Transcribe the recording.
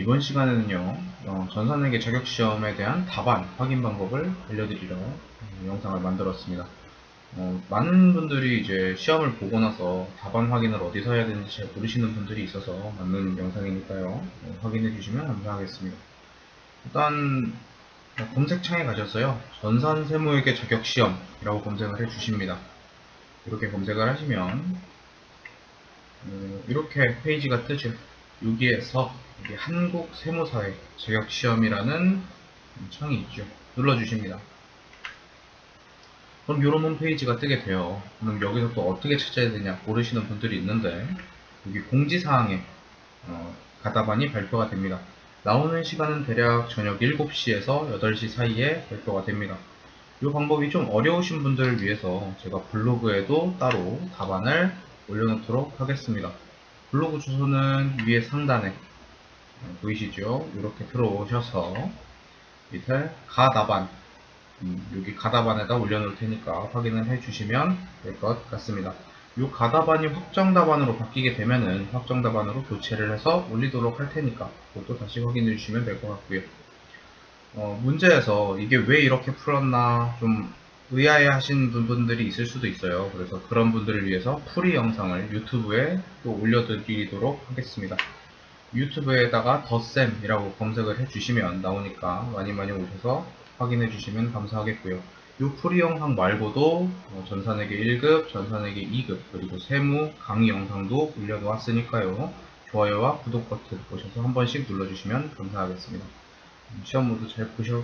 이번 시간에는요, 어, 전산회계 자격시험에 대한 답안 확인 방법을 알려드리려 음, 영상을 만들었습니다. 어, 많은 분들이 이제 시험을 보고 나서 답안 확인을 어디서 해야 되는지 잘 모르시는 분들이 있어서 만든 영상이니까요. 어, 확인해 주시면 감사하겠습니다. 일단 어, 검색창에 가셔서요. 전산세무회계 자격시험이라고 검색을 해 주십니다. 이렇게 검색을 하시면 어, 이렇게 페이지가 뜨죠. 여기에서 여기 한국 세무사회 자격 시험이라는 창이 있죠. 눌러 주십니다. 그럼 이런 홈페이지가 뜨게 돼요. 그럼 여기서 또 어떻게 찾아야 되냐 모르시는 분들이 있는데 여기 공지사항에 어, 가다반이 발표가 됩니다. 나오는 시간은 대략 저녁 7시에서 8시 사이에 발표가 됩니다. 이 방법이 좀 어려우신 분들을 위해서 제가 블로그에도 따로 답안을 올려놓도록 하겠습니다. 블로그 주소는 위에 상단에 어, 보이시죠? 이렇게 들어오셔서 밑에 가답안 음, 여기 가답안에다 올려놓을 테니까 확인을 해 주시면 될 것 같습니다. 이 가답안이 확정답안으로 바뀌게 되면은 확정답안으로 교체를 해서 올리도록 할 테니까 그것도 다시 확인해 주시면 될 것 같고요. 어, 문제에서 이게 왜 이렇게 풀었나 좀 의아해 하신 분들이 있을 수도 있어요. 그래서 그런 분들을 위해서 풀이 영상을 유튜브에 또 올려드리도록 하겠습니다. 유튜브에다가 더쌤이라고 검색을 해주시면 나오니까 많이 많이 오셔서 확인해 주시면 감사하겠고요. 이 풀이 영상 말고도 어, 전산회계 1급, 전산회계 2급, 그리고 세무 강의 영상도 올려놓았으니까요. 좋아요와 구독 버튼 오셔서 한 번씩 눌러주시면 감사하겠습니다. 시험 모두 잘 보셔,